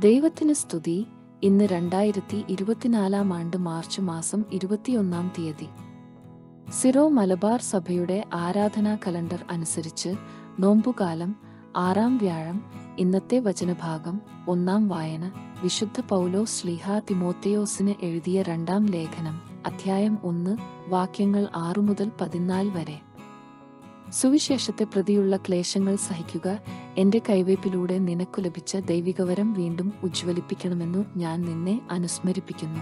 ദൈവത്തിന് സ്തുതി. ഇന്ന് രണ്ടായിരത്തി ഇരുപത്തിനാലാം ആണ്ട് മാർച്ച് മാസം ഇരുപത്തിയൊന്നാം തീയതി. സിറോ മലബാർ സഭയുടെ ആരാധനാ കലണ്ടർ അനുസരിച്ച് നോമ്പുകാലം ആറാം വ്യാഴം ഇന്നത്തെ വചനഭാഗം ഒന്നാം വായന വിശുദ്ധ പൗലോ ശ്ലീഹ തിമോത്തയോസിന് എഴുതിയ രണ്ടാം ലേഖനം അധ്യായം ഒന്ന് വാക്യങ്ങൾ ആറു മുതൽ പതിനാല് വരെ. സുവിശേഷത്തെ പ്രതിയുള്ള ക്ലേശങ്ങൾ സഹിക്കുക. എന്റെ കൈവയ്പിലൂടെ നിനക്കു ലഭിച്ച ദൈവികവരം വീണ്ടും ഉജ്ജ്വലിപ്പിക്കണമെന്നു ഞാൻ നിന്നെ അനുസ്മരിപ്പിക്കുന്നു.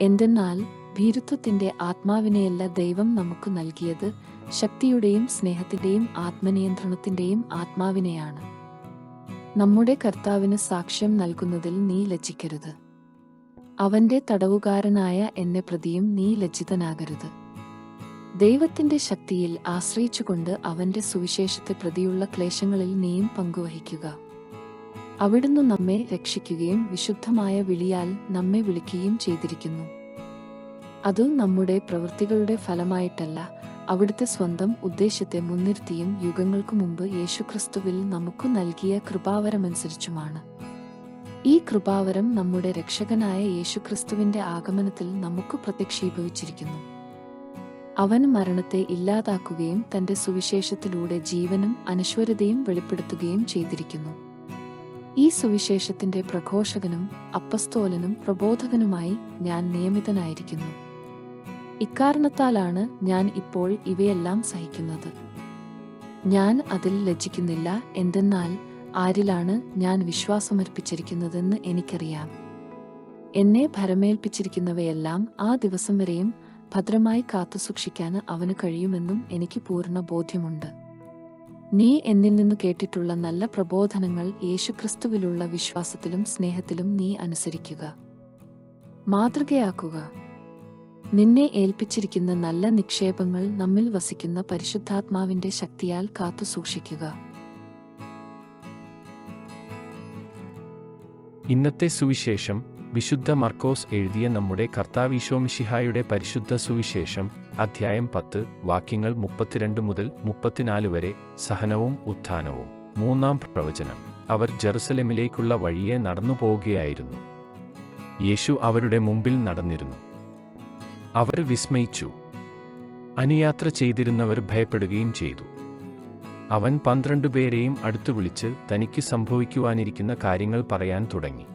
എന്തെന്നാൽ ഭീരുത്വത്തിന്റെ ആത്മാവിനെയല്ല ദൈവം നമുക്ക് നൽകിയത്. ശക്തിയുടെയും സ്നേഹത്തിന്റെയും ആത്മനിയന്ത്രണത്തിന്റെയും ആത്മാവിനെയാണ്. നമ്മുടെ കർത്താവിന് സാക്ഷ്യം നൽകുന്നതിൽ നീ ലജ്ജിക്കരുത്. അവന്റെ തടവുകാരനായ എന്നെ പ്രതിയും നീ ലജ്ജിതനാകരുത്. ദൈവത്തിന്റെ ശക്തിയിൽ ആശ്രയിച്ചുകൊണ്ട് അവന്റെ സുവിശേഷത്തെ പ്രതിയുള്ള ക്ലേശങ്ങളിൽ നീയും പങ്കുവഹിക്കുക. അവിടുന്ന് നമ്മെ രക്ഷിക്കുകയും വിശുദ്ധമായ വിളിയാൽ നമ്മെ വിളിക്കുകയും ചെയ്തിരിക്കുന്നു. അത് നമ്മുടെ പ്രവൃത്തികളുടെ ഫലമായിട്ടല്ല അവിടുത്തെ സ്വന്തം ഉദ്ദേശത്തെ മുൻനിർത്തിയും യുഗങ്ങൾക്കു മുമ്പ് യേശുക്രിസ്തുവിൽ നമുക്ക് നൽകിയ കൃപാവരമനുസരിച്ചുമാണ്. ഈ കൃപാവരം നമ്മുടെ രക്ഷകനായ യേശുക്രിസ്തുവിന്റെ ആഗമനത്തിൽ നമുക്ക് പ്രത്യക്ഷീഭവിച്ചിരിക്കുന്നു. അവൻ മരണത്തെ ഇല്ലാതാക്കുകയും തന്റെ സുവിശേഷത്തിലൂടെ ജീവനും അനശ്വരതയും വെളിപ്പെടുത്തുകയും ചെയ്തിരിക്കുന്നു. ഈ സുവിശേഷത്തിന്റെ പ്രഘോഷകനും അപ്പസ്തോലനും പ്രബോധകനുമായി ഞാൻ നിയമിതനായിരിക്കുന്നു. ഇക്കാരണത്താലാണ് ഞാൻ ഇപ്പോൾ ഇവയെല്ലാം സഹിക്കുന്നത്. ഞാൻ അതിൽ ലജ്ജിക്കുന്നില്ല എന്തെന്നാൽ ആരിലാണ് ഞാൻ വിശ്വാസമർപ്പിച്ചിരിക്കുന്നതെന്ന് എനിക്കറിയാം. എന്നെ ഭരമേൽപ്പിച്ചിരിക്കുന്നവയെല്ലാം ആ ദിവസം വരെയും ഭദ്രമായി കാത്തുസൂക്ഷിക്കാൻ അവന് കഴിയുമെന്നും എനിക്ക് പൂർണ ബോധ്യമുണ്ട്. നീ എന്നിൽ നിന്ന് കേട്ടിട്ടുള്ള നല്ല പ്രബോധനങ്ങൾ യേശുക്രിസ്തുവിലുള്ള വിശ്വാസത്തിലും സ്നേഹത്തിലും നീ അനുസരിക്കുക. മാതൃകയാക്കുക. നിന്നെ ഏൽപ്പിച്ചിരിക്കുന്ന നല്ല നിക്ഷേപങ്ങൾ നമ്മിൽ വസിക്കുന്ന പരിശുദ്ധാത്മാവിന്റെ ശക്തിയാൽ കാത്തുസൂക്ഷിക്കുക ഇന്നത്തെ സുവിശേഷം വിശുദ്ധ മർക്കോസ് എഴുതിയ നമ്മുടെ കർത്താവിശോമിഷിഹായുടെ പരിശുദ്ധ സുവിശേഷം അധ്യായം പത്ത് വാക്യങ്ങൾ മുപ്പത്തിരണ്ട് മുതൽ മുപ്പത്തിനാല് വരെ സഹനവും ഉത്ഥാനവും. മൂന്നാം പ്രവചനം. അവർ ജെറുസലേമിലേക്കുള്ള വഴിയെ നടന്നു പോവുകയായിരുന്നു യേശു അവരുടെ മുമ്പിൽ നടന്നിരുന്നു. അവർ വിസ്മയിച്ചു. അനുയാത്ര ചെയ്തിരുന്നവർ ഭയപ്പെടുകയും ചെയ്തു. അവൻ പന്ത്രണ്ട് പേരെയും അടുത്തു വിളിച്ച് തനിക്ക് സംഭവിക്കുവാനിരിക്കുന്ന കാര്യങ്ങൾ പറയാൻ തുടങ്ങി.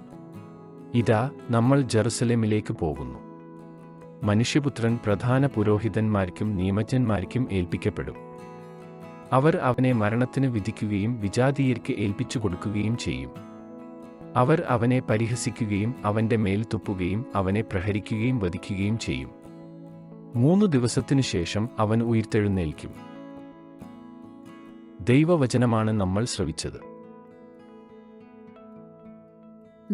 ഇതാ നമ്മൾ ജെറുസലേമിലേക്ക് പോകുന്നു. മനുഷ്യപുത്രൻ പ്രധാന പുരോഹിതന്മാർക്കും നിയമജ്ഞന്മാർക്കും ഏൽപ്പിക്കപ്പെടും. അവർ അവനെ മരണത്തിന് വിധിക്കുകയും വിജാതീയർക്ക് ഏൽപ്പിച്ചു കൊടുക്കുകയും ചെയ്യും. അവർ അവനെ പരിഹസിക്കുകയും അവന്റെ മേൽ തുപ്പുകയും അവനെ പ്രഹരിക്കുകയും വധിക്കുകയും ചെയ്യും. മൂന്നു ദിവസത്തിനു ശേഷം അവൻ ഉയർത്തെഴുന്നേൽക്കും. ദൈവവചനമാണ് നമ്മൾ ശ്രവിച്ചത്.